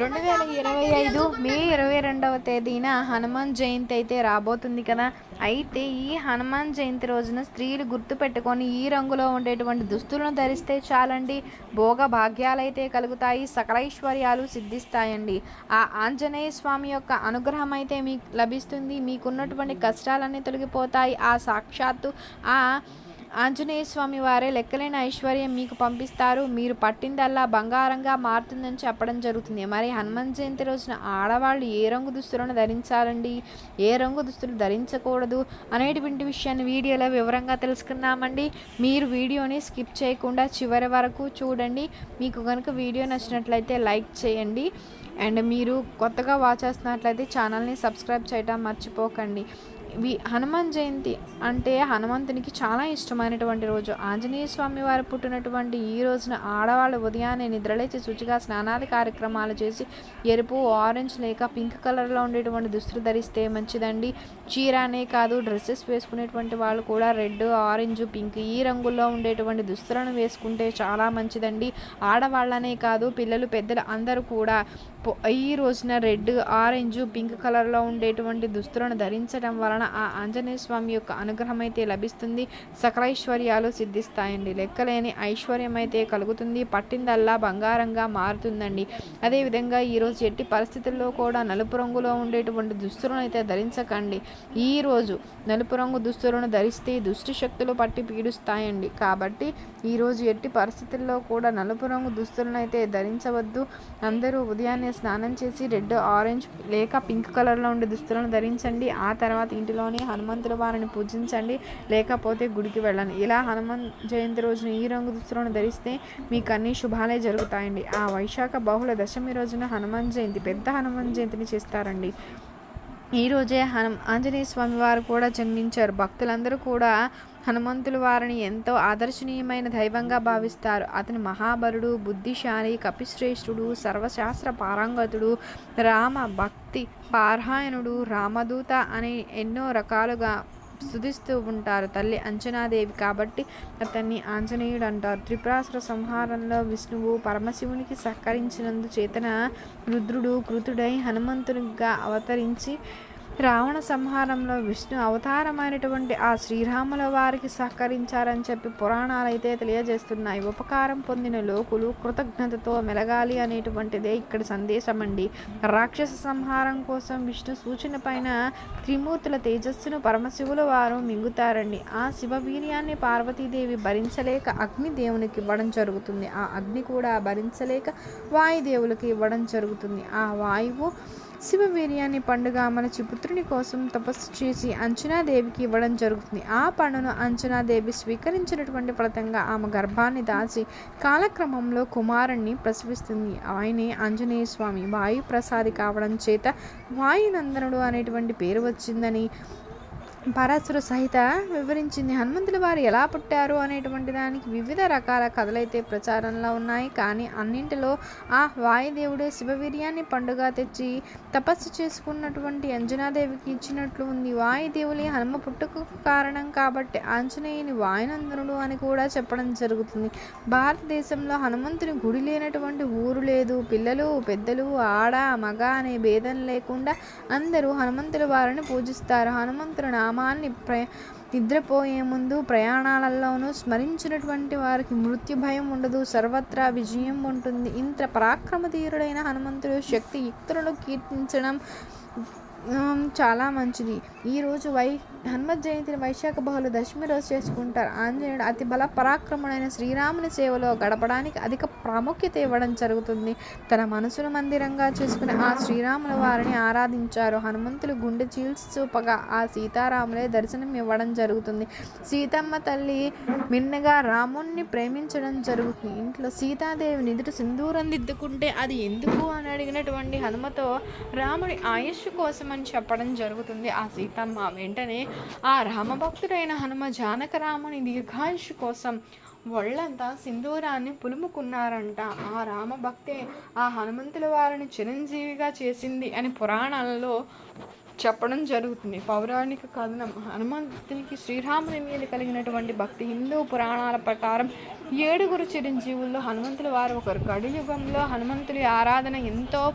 రెండు వేల ఇరవై ఐదు మే ఇరవై రెండవ తేదీన హనుమాన్ జయంతి అయితే రాబోతుంది కదా. అయితే ఈ హనుమాన్ జయంతి రోజున స్త్రీలు గుర్తుపెట్టుకొని ఈ రంగులో ఉండేటువంటి దుస్తులను ధరిస్తే చాలండి. భోగ భాగ్యాలైతే కలుగుతాయి సకలైశ్వర్యాలు సిద్ధిస్తాయండి. ఆ ఆంజనేయ స్వామి యొక్క అనుగ్రహం అయితే మీకు లభిస్తుంది. మీకున్నటువంటి కష్టాలన్నీ తొలగిపోతాయి. ఆ సాక్షాత్తు ఆ ఆంజనేయ స్వామి వారే లెక్కలేని ఐశ్వర్యం మీకు పంపిస్తారు. మీరు పట్టిందల్లా బంగారంగా మారుతుందని చెప్పడం జరుగుతుంది. మరి హనుమాన్ జయంతి రోజున ఆడవాళ్ళు ఏ రంగు దుస్తులను ధరించాలండి? ఏ రంగు దుస్తులు ధరించకూడదు? అనేటువంటి విషయాన్ని వీడియోలో వివరంగా తెలుసుకుందామండి. మీరు వీడియోని స్కిప్ చేయకుండా చివరి వరకు చూడండి. మీకు కనుక వీడియో నచ్చినట్లయితే లైక్ చేయండి. అండ్ మీరు కొత్తగా వాచ్ చేస్తున్నట్లయితే ఛానల్ని సబ్స్క్రైబ్ చేయటం మర్చిపోకండి. వి హనుమాన్ జయంతి అంటే హనుమంతునికి చాలా ఇష్టమైనటువంటి రోజు. ఆంజనేయ స్వామి వారు పుట్టినటువంటి ఈ రోజున ఆడవాళ్ళు ఉదయాన్నే నిద్రలేచి శుచిగా స్నానాది కార్యక్రమాలు చేసి ఎరుపు ఆరెంజ్ లేక పింక్ కలర్లో ఉండేటువంటి దుస్తులు ధరిస్తే మంచిదండి. చీర అనే కాదు డ్రెస్సెస్ వేసుకునేటువంటి వాళ్ళు కూడా రెడ్ ఆరెంజ్ పింక్ ఈ రంగుల్లో ఉండేటువంటి దుస్తులను వేసుకుంటే చాలా మంచిదండి. ఆడవాళ్ళనే కాదు పిల్లలు పెద్దలు అందరూ కూడా ఈ రోజున రెడ్ ఆరెంజ్ పింక్ కలర్లో ఉండేటువంటి దుస్తులను ధరించడం వలన ఆ ఆంజనేయ స్వామి యొక్క అనుగ్రహం అయితే లభిస్తుంది. సకలైశ్వర్యాలు సిద్ధిస్తాయండి. లెక్కలేని ఐశ్వర్యం అయితే కలుగుతుంది. పట్టిందల్లా బంగారంగా మారుతుందండి. అదేవిధంగా ఈరోజు ఎట్టి పరిస్థితుల్లో కూడా నలుపు రంగులో ఉండేటువంటి దుస్తులను అయితే ధరించకండి. ఈ రోజు నలుపు రంగు దుస్తులను ధరిస్తే దుష్టి శక్తులు పట్టి పీడిస్తాయండి. కాబట్టి ఈరోజు ఎట్టి పరిస్థితుల్లో కూడా నలుపు రంగు దుస్తులను అయితే ధరించవద్దు. అందరూ ఉదయాన్నే స్నానం చేసి రెడ్ ఆరెంజ్ లేక పింక్ కలర్లో ఉండే దుస్తులను ధరించండి. ఆ తర్వాత ఇంటి ఇంటిలోనే హనుమంతుల వారిని పూజించండి లేకపోతే గుడికి వెళ్ళండి ఇలా హనుమాన్ జయంతి రోజున ఈ రంగు దుస్తులను ధరిస్తే మీకు అన్ని శుభాలే జరుగుతాయండి. ఆ వైశాఖ బహుళ దశమి రోజున హనుమాన్ జయంతి పెద్ద హనుమాన్ జయంతిని చేస్తారండి. ఈరోజే హను ఆంజనేయ స్వామి వారు కూడా జన్మించారు. భక్తులందరూ కూడా హనుమంతుల వారిని ఎంతో ఆదర్శనీయమైన దైవంగా భావిస్తారు. అతని మహాబలుడు బుద్ధిశాలి కపిశ్రేష్ఠుడు సర్వశాస్త్ర పారంగతుడు రామ భక్తి పారాయణుడు రామదూత అని ఎన్నో రకాలుగా స్తుతిస్తూ ఉంటారు. తల్లి అంజనాదేవి కాబట్టి అతన్ని ఆంజనేయుడు అంటారు త్రిపురాసుర సంహారంలో విష్ణువు పరమశివునికి సహకరించినందు చేతన రుద్రుడు కృతుడై హనుమంతునిగా అవతరించి రావణ సంహారంలో విష్ణు అవతారమైనటువంటి ఆ శ్రీరాముల వారికి సహకరించారని చెప్పి పురాణాలైతే తెలియజేస్తున్నాయి. ఉపకారం పొందిన లోకులు కృతజ్ఞతతో మెలగాలి అనేటువంటిదే ఇక్కడ సందేశం అండి రాక్షస సంహారం కోసం విష్ణు సూచన పైన త్రిమూర్తుల తేజస్సును పరమశివుల వారు మింగుతారండి. ఆ శివవీర్యాన్ని పార్వతీదేవి భరించలేక అగ్ని దేవునికి ఇవ్వడం జరుగుతుంది. ఆ అగ్ని కూడా భరించలేక వాయుదేవులకు ఇవ్వడం జరుగుతుంది. ఆ వాయువు శివవీర్యాన్ని పండుగ మలచి పుత్రుని కోసం తపస్సు చేసి అంచనాదేవికి ఇవ్వడం జరుగుతుంది. ఆ పండును అంచనాదేవి స్వీకరించినటువంటి ఫలితంగా ఆమె గర్భాన్ని దాచి కాలక్రమంలో కుమారుణ్ణి ప్రసవిస్తుంది. ఆయనే ఆంజనేయ స్వామి. వాయు ప్రసాది కావడం చేత వాయునందనుడు అనేటువంటి పేరు వచ్చిందని పరాశుర సహిత వివరించింది. హనుమంతుల వారు ఎలా పుట్టారు అనేటువంటి దానికి వివిధ రకాల కథలైతే ప్రచారంలో ఉన్నాయి. కానీ అన్నింటిలో ఆ వాయుదేవుడే శివవీర్యాన్ని పండుగ తెచ్చి తపస్సు చేసుకున్నటువంటి అంజనాదేవికి ఇచ్చినట్లు ఉంది. వాయుదేవులే హనుమ పుట్టుకు కారణం కాబట్టి ఆంజనేయుని వాయునందనుడు అని కూడా చెప్పడం జరుగుతుంది. భారతదేశంలో హనుమంతుని గుడి లేనటువంటి ఊరు లేదు. పిల్లలు పెద్దలు ఆడ మగ అనే భేదం లేకుండా అందరూ హనుమంతుల వారిని పూజిస్తారు. హనుమంతుల నామాన్ని ప్ర నిద్రపోయే ముందు ప్రయాణాలలోనూ స్మరించినటువంటి వారికి మృత్యు భయం ఉండదు సర్వత్రా విజయం ఉంటుంది. ఇంత పరాక్రమధీరుడైన హనుమంతుడు శక్తి యుక్తులను కీర్తించడం చాలా మంచిది. ఈరోజు వై హనుమత్ జయంతిని వైశాఖ బహుళ దశమి రోజు చేసుకుంటారు. ఆంజనేయుడు అతి బల పరాక్రముడైన శ్రీరాముని సేవలో గడపడానికి అధిక ప్రాముఖ్యత ఇవ్వడం జరుగుతుంది. తన మనసును మందిరంగా చేసుకుని ఆ శ్రీరాముల వారిని ఆరాధించారు. హనుమంతులు గుండె చీల్చి చూపగా ఆ సీతారాములే దర్శనం ఇవ్వడం జరుగుతుంది. సీతమ్మ తల్లి మిన్నగా రాముణ్ణి ప్రేమించడం జరుగుతుంది. ఇంట్లో సీతాదేవి నిదుట సింధూరం దిద్దుకుంటే అది ఎందుకు అని అడిగినటువంటి హనుమతో రాముడి ఆయుష్ కోసం అని చెప్పడం జరుగుతుంది. ఆ సీతమ్మ వెంటనే ఆ రామభక్తుడైన హనుమ జానకరాముని దీర్ఘాయుషు కోసం ఒళ్ళంతా సింధూరాన్ని పులుముకున్నారంట. ఆ రామభక్తే ఆ హనుమంతుల వారిని చిరంజీవిగా చేసింది అని పురాణాలలో చెప్పడం జరుగుతుంది. పౌరాణిక కథనం హనుమంతునికి శ్రీరాముని మీద కలిగినటువంటి భక్తి హిందూ పురాణాల ప్రకారం ఏడుగురు చిరంజీవుల్లో హనుమంతుల వారు ఒకరు. కడియుగంలో హనుమంతుడి ఆరాధన ఎంతో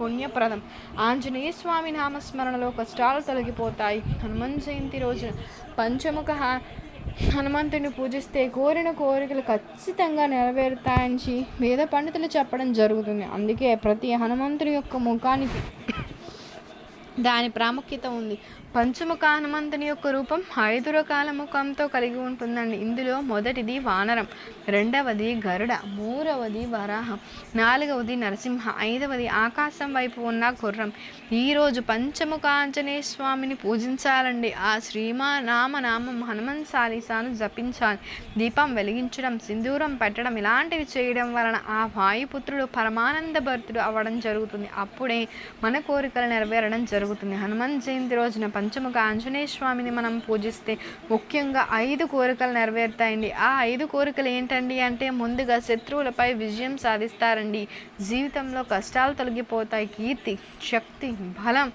పుణ్యప్రదం. ఆంజనేయ స్వామి నామస్మరణలో కష్టాలు తొలగిపోతాయి. హనుమాన్ జయంతి రోజున పంచముఖ హనుమంతుని పూజిస్తే కోరిన కోరికలు ఖచ్చితంగా నెరవేరుతాయని వేద పండితులు చెప్పడం జరుగుతుంది. అందుకే ప్రతి హనుమంతుని యొక్క ముఖానికి దాని ప్రాముఖ్యత ఉంది. పంచముఖ హనుమంతుని యొక్క రూపం ఐదు రకాల ముఖంతో కలిగి ఉంటుందండి. ఇందులో మొదటిది వానరం రెండవది గరుడ మూడవది వరాహం నాలుగవది నరసింహ ఐదవది ఆకాశం వైపు ఉన్న గుర్రం. ఈరోజు పంచముఖ ఆంజనేయ స్వామిని పూజించాలండి. ఆ శ్రీమా నామ నామం హనుమన్ సాలీసాను జపించాలి. దీపం వెలిగించడం సింధూరం పెట్టడం ఇలాంటివి చేయడం వలన ఆ వాయుపుత్రుడు పరమానంద భర్తుడు అవ్వడం జరుగుతుంది. అప్పుడే మన కోరికలు నెరవేరడం జరుగుతుంది. హనుమాన్ జయంతి రోజున పంచముఖ ఆంజనేయ స్వామిని మనం పూజిస్తే ముఖ్యంగా ఐదు కోరికలు నెరవేరుతాయండి. ఆ ఐదు కోరికలు ఏంటండి అంటే ముందుగా శత్రువులపై విజయం సాధిస్తారండి. జీవితంలో కష్టాలు తొలగిపోతాయి. కీర్తి శక్తి బలం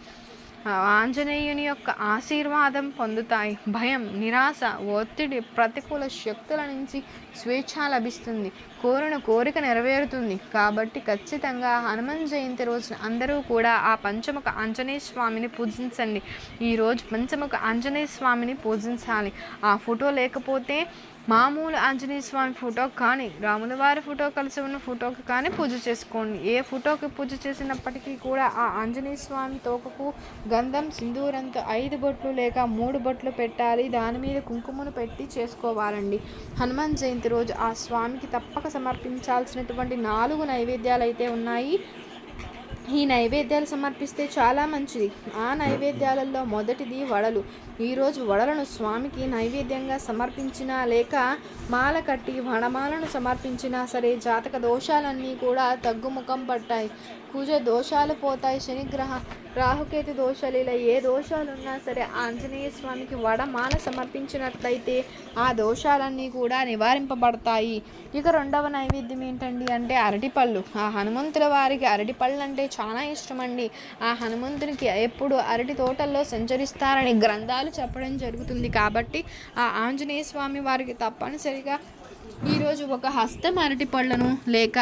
ఆంజనేయుని యొక్క ఆశీర్వాదం పొందుతాయి. భయం నిరాశ ఒత్తిడి ప్రతికూల శక్తుల నుంచి స్వేచ్ఛ లభిస్తుంది. కోరిన కోరిక నెరవేరుతుంది. కాబట్టి ఖచ్చితంగా హనుమాన్ జయంతి రోజున అందరూ కూడా ఆ పంచముఖ ఆంజనేయ స్వామిని పూజించండి. ఈరోజు పంచముఖ ఆంజనేయ స్వామిని పూజించాలి. ఆ ఫోటో లేకపోతే మామూలు ఆంజనేయ స్వామి ఫోటో కానీ రాముల వారి ఫోటో కలిసి ఉన్న ఫోటోకి కానీ పూజ చేసుకోండి. ఏ ఫోటోకి పూజ చేసినప్పటికీ కూడా ఆ ఆంజనేయ స్వామి తోకకు గంధం సింధూరంతో ఐదు బొట్లు లేక మూడు బొట్లు పెట్టాలి. దాని మీద కుంకుమను పెట్టి చేసుకోవాలండి. హనుమాన్ జయంతి రోజు ఆ స్వామికి తప్పక సమర్పించాల్సినటువంటి నాలుగు నైవేద్యాలు అయితే ఉన్నాయి. ఈ నైవేద్యాలు సమర్పిస్తే చాలా మంచిది. ఆ నైవేద్యాలలో మొదటిది వడలు. ఈరోజు వడలను స్వామికి నైవేద్యంగా సమర్పించినా లేక మాల కట్టి వనమాలను సమర్పించినా సరే జాతక దోషాలన్నీ కూడా తగ్గుముఖం పట్టాయి. కుజ దోషాలు పోతాయి శనిగ్రహ రాహుకేతు దోషాలు ఇలా ఏ దోషాలు ఉన్నా సరే ఆంజనేయ స్వామికి వడమాల సమర్పించినట్లయితే ఆ దోషాలన్నీ కూడా నివారింపబడతాయి. ఇక రెండవ నైవేద్యం ఏంటండి అంటే అరటిపళ్ళు ఆ హనుమంతుల వారికి అరటిపళ్ళు అంటే చాలా ఇష్టమండి. ఆ హనుమంతునికి ఎప్పుడు అరటి తోటల్లో సంచరిస్తారని గ్రంథాలు చెప్పడం జరుగుతుంది కాబట్టి ఆ ఆంజనేయ స్వామి వారికి తప్పనిసరిగా ఈరోజు ఒక హస్తం అరటి పళ్ళను లేక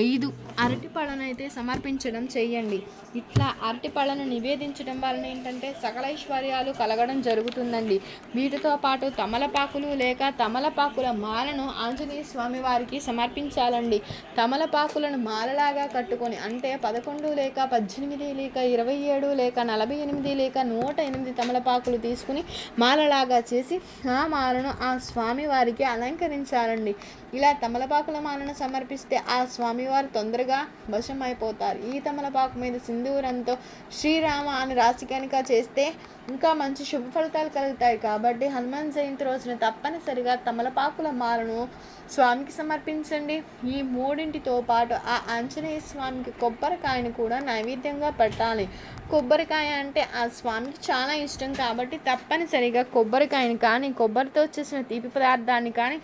ఐదు అరటి అయితే సమర్పించడం చేయండి ఇట్లా అరటి పళ్ళను నివేదించడం వలన ఏంటంటే సకల ఐశ్వర్యాలు కలగడం జరుగుతుందండి. వీటితో పాటు తమలపాకులు లేక తమలపాకుల మాలను ఆంజనేయ స్వామి వారికి సమర్పించాలండి. తమలపాకులను మాలలాగా కట్టుకొని అంటే పదకొండు లేక పద్దెనిమిది లేక ఇరవై ఏడు లేక నలభై ఎనిమిది లేక నూట ఎనిమిది తమలపాకులు తీసుకుని మాలలాగా చేసి ఆ మాలను ఆ స్వామి వారికి అలంకరించాలండి. ఇలా తమలపాకుల మాలను సమర్పిస్తే ఆ స్వామివారు తొందరగా వశం అయిపోతారు ఈ తమలపాకు మీద సింధూరంతో శ్రీరామ అని రాసి కనుక చేస్తే ఇంకా మంచి శుభ ఫలితాలు కలుగుతాయి. కాబట్టి హనుమాన్ జయంతి రోజున తప్పనిసరిగా తమలపాకుల మాలను స్వామికి సమర్పించండి. ఈ మూడింటితో పాటు ఆ ఆంజనేయ స్వామికి కొబ్బరికాయను కూడా నైవేద్యంగా పెట్టాలి. కొబ్బరికాయ అంటే ఆ స్వామికి చాలా ఇష్టం. కాబట్టి తప్పనిసరిగా కొబ్బరికాయని కానీ కొబ్బరితో చేసిన తీపి పదార్థాన్ని కానీ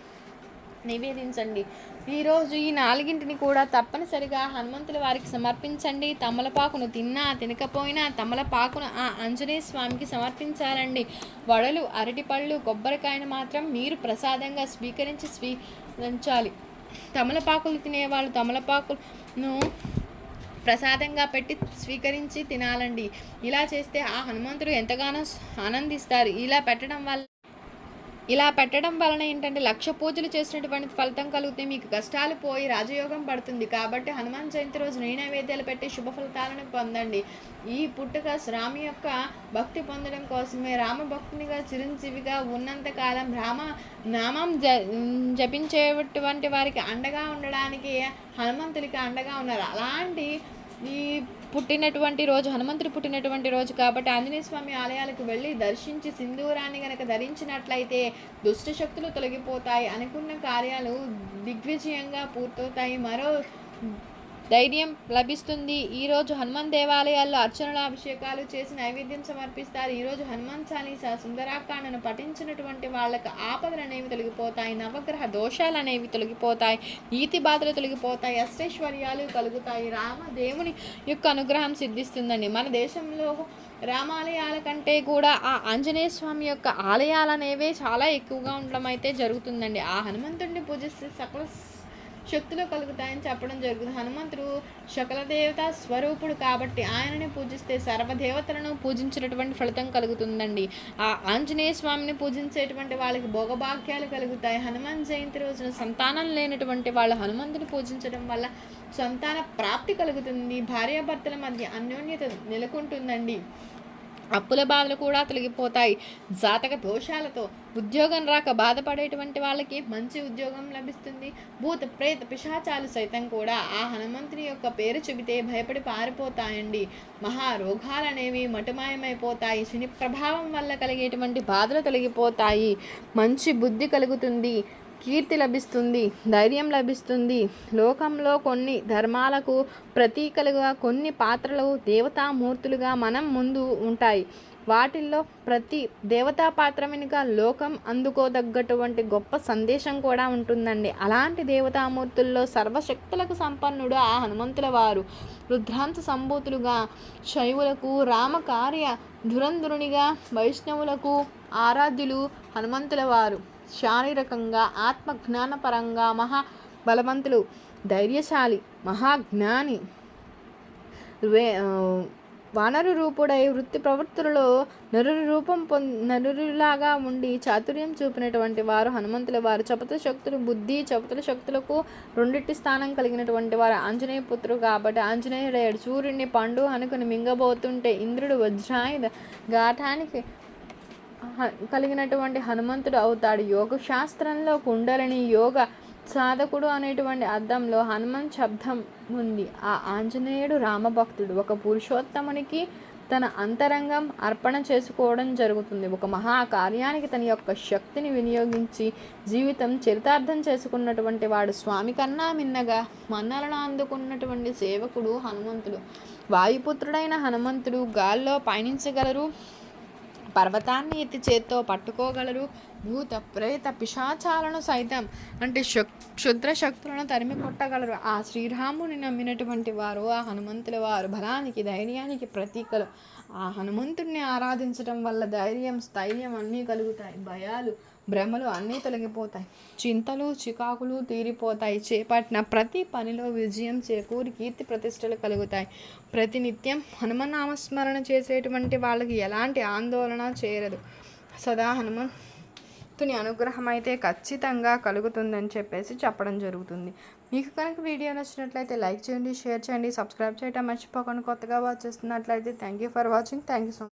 నివేదించండి. ఈరోజు ఈ నాలుగింటిని కూడా తప్పనిసరిగా హనుమంతుల వారికి సమర్పించండి. తమలపాకును తిన్నా తినకపోయినా తమలపాకును ఆ ఆంజనేయ స్వామికి సమర్పించాలండి. వడలు అరటిపళ్ళు కొబ్బరికాయను మాత్రం మీరు ప్రసాదంగా స్వీకరించి స్వీకరించాలి. తమలపాకులు తినేవాళ్ళు తమలపాకును ప్రసాదంగా పెట్టి స్వీకరించి తినాలండి. ఇలా చేస్తే ఆ హనుమంతుడు ఎంతగానో ఆనందిస్తారు. ఇలా పెట్టడం వల్ల ఇలా పెట్టడం వలన ఏంటంటే లక్ష పూజలు చేసినటువంటి ఫలితం కలిగితే మీకు కష్టాలు పోయి రాజయోగం పడుతుంది. కాబట్టి హనుమాన్ జయంతి రోజు నైవేద్యాలు పెట్టి శుభ ఫలితాలను పొందండి. ఈ పుట్టుక రామి యొక్క భక్తి పొందడం కోసమే రామ భక్తునిగా చిరంజీవిగా ఉన్నంతకాలం రామ నామం జ జపించేటువంటి వారికి అండగా ఉండడానికి హనుమంతుడికి అండగా ఉన్నారు. అలాంటి ఈ పుట్టినటువంటి రోజు హనుమంతుడు పుట్టినటువంటి రోజు కాబట్టి ఆంజనేయ స్వామి ఆలయాలకు వెళ్ళి దర్శించి సింధూరాన్ని గనక ధరించినట్లయితే దుష్ట శక్తులు తొలగిపోతాయి అనుకున్న కార్యాలు దిగ్విజయంగా పూర్తవుతాయి. మరో ధైర్యం లభిస్తుంది. ఈరోజు హనుమాన్ దేవాలయాల్లో అర్చనలు అభిషేకాలు చేసి నైవేద్యం సమర్పిస్తారు. ఈరోజు హనుమాన్ చాలీస సుందరాకాండను పఠించినటువంటి వాళ్ళకు ఆపదలు అనేవి తొలగిపోతాయి నవగ్రహ దోషాలు అనేవి తొలగిపోతాయి నీతి బాధలు తొలగిపోతాయి అష్టైశ్వర్యాలు కలుగుతాయి. రామదేవుని యొక్క అనుగ్రహం సిద్ధిస్తుందండి. మన దేశంలో రామాలయాల కంటే కూడా ఆ ఆంజనేయ స్వామి యొక్క ఆలయాలు అనేవి చాలా ఎక్కువగా ఉండడం అయితే జరుగుతుందండి. ఆ హనుమంతుడిని పూజిస్తే సకల శక్తులు కలుగుతాయని చెప్పడం జరుగుతుంది. హనుమంతుడు శకలదేవత స్వరూపుడు కాబట్టి ఆయనని పూజిస్తే సర్వదేవతలను పూజించినటువంటి ఫలితం కలుగుతుందండి. ఆ ఆంజనేయ స్వామిని పూజించేటువంటి వాళ్ళకి భోగభాగ్యాలు కలుగుతాయి. హనుమాన్ జయంతి రోజున సంతానం లేనటువంటి వాళ్ళు హనుమంతుని పూజించడం వల్ల సంతాన ప్రాప్తి కలుగుతుంది. భార్యాభర్తల మధ్య అన్యోన్యత నెలకొంటుందండి. అప్పుల బాధలు కూడా తొలగిపోతాయి. జాతక దోషాలతో ఉద్యోగం రాక బాధపడేటువంటి వాళ్ళకి మంచి ఉద్యోగం లభిస్తుంది. భూత ప్రేత పిశాచాలు సైతం కూడా ఆ హనుమంతుని యొక్క పేరు చెబితే భయపడి పారిపోతాయండి. మహారోగాలు అనేవి మటుమాయమైపోతాయి. శని ప్రభావం వల్ల కలిగేటువంటి బాధలు తొలగిపోతాయి. మంచి బుద్ధి కలుగుతుంది. కీర్తి లభిస్తుంది ధైర్యం లభిస్తుంది. లోకంలో కొన్ని ధర్మాలకు ప్రతీకలుగా కొన్ని పాత్రలు దేవతామూర్తులుగా మనం ముందు ఉంటాయి. వాటిల్లో ప్రతి దేవతా పాత్ర వెనుక లోకం అందుకోదగ్గటువంటి గొప్ప సందేశం కూడా ఉంటుందండి. అలాంటి దేవతామూర్తుల్లో సర్వశక్తులకు సంపన్నుడు ఆ హనుమంతుల వారు. రుద్రాంత సంభూతులుగా శైవులకు రామకార్య ధురంధురునిగా వైష్ణవులకు ఆరాధ్యులు హనుమంతుల వారు. శారీరకంగా ఆత్మ జ్ఞానపరంగా మహా బలవంతులు ధైర్యశాలి మహాజ్ఞాని. వే వానరు రూపుడై వృత్తి ప్రవృత్తులలో నరుని రూపం పొం నరులాగా ఉండి చాతుర్యం చూపినటువంటి వారు హనుమంతుల వారు. చపతుల శక్తులు బుద్ధి చపతుల శక్తులకు రెండిటి స్థానం కలిగినటువంటి వారు ఆంజనేయ పుత్రుడు కాబట్టి ఆంజనేయుడు సూర్యుడిని పండు అనుకుని మింగబోతుంటే ఇంద్రుడు వజ్రాయుధ ఘాటానికి కలిగినటువంటి హనుమంతుడు అవుతాడు. యోగ శాస్త్రంలో కుండలిని యోగ సాధకుడు అనేటువంటి అర్థంలో హనుమన్ శబ్దం ఉంది. ఆ ఆంజనేయుడు రామభక్తుడు. ఒక పురుషోత్తమునికి తన అంతరంగం అర్పణ చేసుకోవడం జరుగుతుంది. ఒక మహా కార్యానికి తన యొక్క శక్తిని వినియోగించి జీవితం చరితార్థం చేసుకున్నటువంటి వాడు స్వామి కన్నా మిన్నగా మన్నలను అందుకున్నటువంటి సేవకుడు హనుమంతుడు. వాయుపుత్రుడైన హనుమంతుడు గాల్లో పయనించగలరు. పర్వతాన్ని ఎత్తి చేత్తో పట్టుకోగలరు. భూత ప్రేత పిశాచాలను సైతం అంటే శక్ క్షుద్ర శక్తులను తరిమి కొట్టగలరు. ఆ శ్రీరాముని నమ్మినటువంటి వారు ఆ హనుమంతుల వారు బలానికి ధైర్యానికి ప్రతీకలు. ఆ హనుమంతుడిని ఆరాధించడం వల్ల ధైర్యం స్థైర్యం అన్నీ కలుగుతాయి. భయాలు భ్రమలు అన్నీ తొలగిపోతాయి. చింతలు చికాకులు తీరిపోతాయి. చేపట్టిన ప్రతి పనిలో విజయం చేకూరి కీర్తి ప్రతిష్టలు కలుగుతాయి. ప్రతినిత్యం హనుమనామస్మరణ చేసేటువంటి వాళ్ళకి ఎలాంటి ఆందోళన చేరదు. సదా హనుమంతుని అనుగ్రహం అయితే ఖచ్చితంగా కలుగుతుందని చెప్పేసి చెప్పడం జరుగుతుంది. మీకు కనుక వీడియో నచ్చినట్లయితే లైక్ చేయండి షేర్ చేయండి సబ్స్క్రైబ్ చేయటం మర్చిపోకుండా కొత్తగా వాచ్ చేస్తున్నట్లయితే thank you for watching thank you so